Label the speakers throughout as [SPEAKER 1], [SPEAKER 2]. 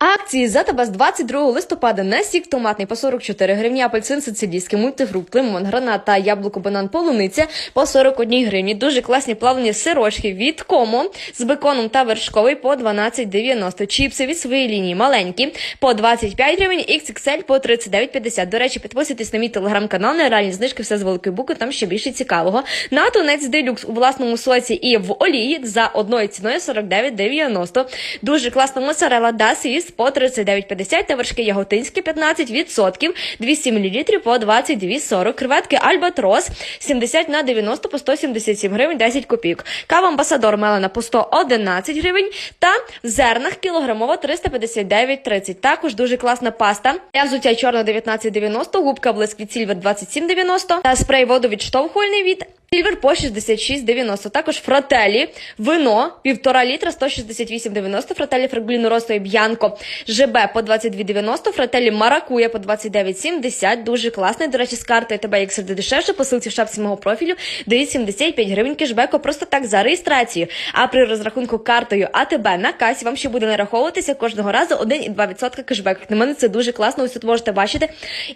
[SPEAKER 1] Акції за тебе з 22 листопада на сік томатний по 44 гривні, апельсин сицилійський, мультифрукт, лимон, гранат та яблуко, банан, полуниця по 41 гривні. Дуже класні плавлені сирочки від Комо з беконом та вершковий по 12,90. Чіпси від своєї лінії маленькі по 25 гривень, XXL по 39,50. До речі, підписуйтесь на мій телеграм-канал, нереальні знижки, все з великої букви, там ще більше цікавого. На тунець делюкс у власному соці і в олії за одною ціною 49,90. Дуже класна моцарела да свіс по 39,50 та вершки яготинські 15%, 200 мл по 22,40. Креветки Альбатрос 70 на 90 по 177 гривень 10 копійок. Кава Амбасадор мелена по 111 гривень та в зернах кілограмова 359,30. Також дуже класна паста. Для взуття чорна 19,90, губка блиск від Сільвер 27,90 та спрей водовідштовхувальний від Сільвер по 66,90. Також фрателі, вино, півтора літра, 168,90. Фрателі фрагуліно росто і б'янко, ЖБ по 22,90. Фрателі маракуя по 29,70. Дуже класний. До речі, з картою тебе як завжди дешевше. Посилці в шапці мого профілю дають 75 гривень кешбеку просто так за реєстрацію. А при розрахунку картою АТБ на касі вам ще буде нараховуватися кожного разу 1,2% кешбек. На мене це дуже класно. Ось тут можете бачити.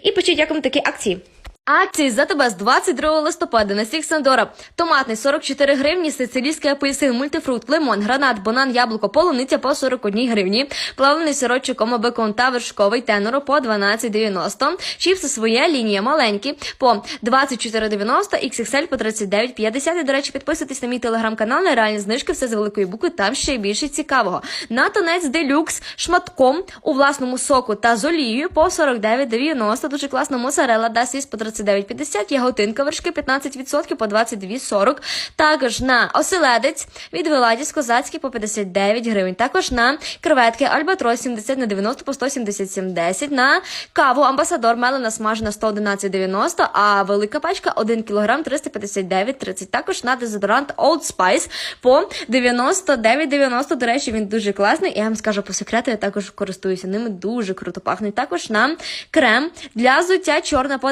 [SPEAKER 1] І пишіть, як вам такі акції. Акції за тебе з 22 листопада на сік Сандора. Томатний 44 гривні, сицилійський апельсин, мультифрукт, лимон, гранат, банан, яблуко, полуниця по 41 гривні, плавлений сирочок, комо, бекон та вершковий теноро по 12,90, чіпси своя лінія маленькі по 24,90, XXL по 39,50. І, до речі, підписуйтесь на мій телеграм-канал, нереальні знижки, все з великої букви, там ще більше цікавого. На тонець делюкс шматком у власному соку та з олією по 49,90. Дуже класна моцарела, дасіс по 39,50, яготинка вершки 15% по 22,40. Також на оселедець від Веладіс Козацький по 59 гривень. Також на креветки Альбатрос 70 на 90 по 177,10. На каву Амбасадор Мелена смажена 111,90, а велика пачка 1 кг 359,30. Також на дезодорант Old Spice по 99,90. До речі, він дуже класний. Я вам скажу по секрету, я також користуюся ними. Дуже круто пахне. Також на крем для взуття чорна по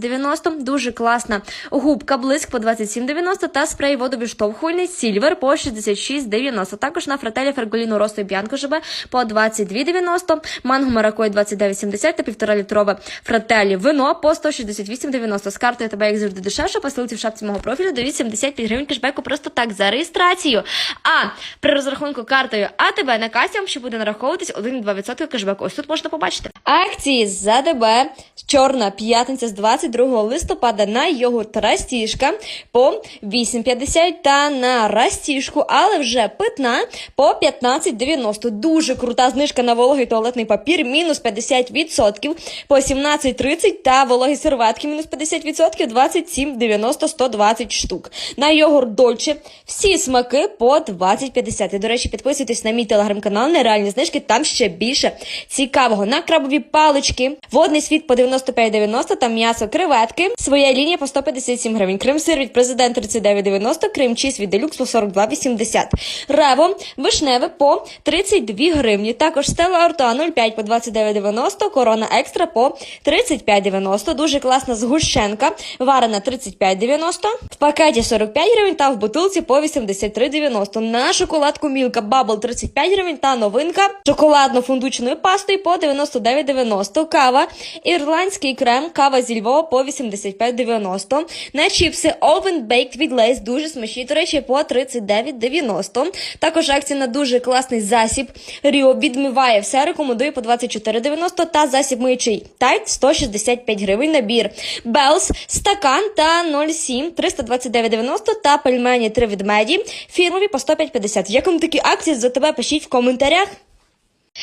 [SPEAKER 1] 19,90. Дуже класна губка блиск по 27,90 та спрей водовіштовхувальний Сільвер по 66,90. Також на фрателі Ферголіно Росто і Б'янко ЖБ по 22,90. Манго Маракой 29,70 та півтора літрове фрателі вино по 168,90. З картою тебе як завжди дешевше. Посилці в шапці мого профілю дають 75 гривень кешбеку просто так за реєстрацію. А при розрахунку картою АТБ на касі вам ще буде нараховуватись 1,2% кешбеку. Ось тут можна побачити. Акції за ДБ Чорна п'ятниця з 22 листопада на йогурт Растішка по 8,50 та на Растішку, але вже питна по 15,90. Дуже крута знижка на вологий туалетний папір, мінус 50% по 17,30 та вологі серветки мінус 50%, 27,90, 120 штук. На йогурт Дольче всі смаки по 20,50. І, до речі, підписуйтесь на мій телеграм-канал, нереальні знижки, там ще більше цікавого. На крабові палички, водний світ по 95,90 та м'ясо креветки. Своя лінія по 157 гривень. Крим сир від президент 39,90, Крим чіз від делюкс по 42,80. Рево вишневе по 32 гривні. Також стела Арта 0,5 по 29,90, корона екстра по 35,90. Дуже класна згущенка, варена 35,90, в пакеті 45 гривень та в бутилці по 83,90. На шоколадку Мілка Бабл 35 гривень та новинка шоколадно-фундучною пастою по 99,90. Кава ірландський крем, кава зі Львова по 85,90. На чіпси Oven Baked від Lay's дуже смачні, до речі, по 39,90. Також акція на дуже класний засіб. Ріо відмиває все, рекомендую по 24,90 та засіб миючий Тайт 165 гривень набір. Белс, стакан та 0,7 329,90 та пельмені 3 ведмеді фірмові по 105,50. Як вам такі акції за тебе пишіть в коментарях.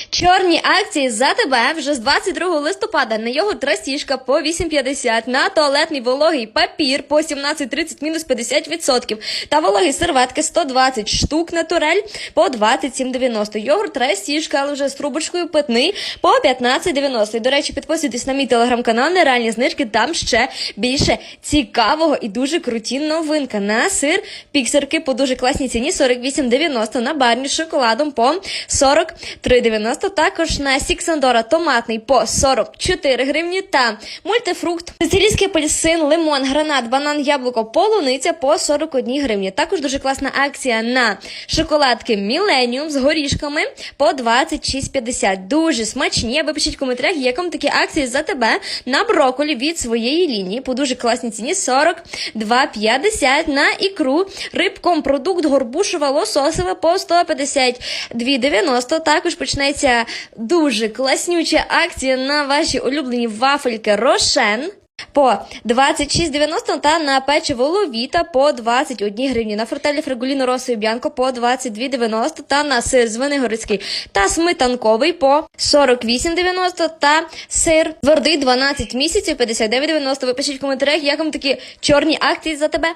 [SPEAKER 1] Чорні акції за тебе вже з 22 листопада на його трасішка по 8,50, на туалетний вологий папір по 17,30 мінус 50% та вологі серветки 120 штук на турель по 27,90. Йогурт трасішка, але вже з трубочкою питний по 15,90. І, До речі, підписуйтесь на мій телеграм-канал, нереальні знижки, там ще більше цікавого і дуже круті новинка. На сир піксерки по дуже класній ціні 48,90, на барні з шоколадом по 43,90. 29,90. Також на сік Сандора томатний по 44 гривні та мультифрукт, сицилійський апельсин, лимон, гранат, банан, яблуко, полуниця по 41 гривні. Також дуже класна акція на шоколадки Millennium з горішками по 26,50. Дуже смачні. Ви пишіть в коментарях, як вам такі акції за тебе на броколі від своєї лінії по дуже класній ціні 42,50 на ікру. Рибком продукт горбушова лососова по 152,90. Також почнеться дуже класнюча акція на ваші улюблені вафельки Рошен. По 26,90 та на печиво Ловіта по 21 гривні. На фрутелі Фрегуліно Росою Б'янко по 22,90 та на сир звенигородський та сметанковий по 48,90 та сир твердий 12 місяців 59,90. Ви пишіть в коментарях, як вам такі чорні акції за тебе.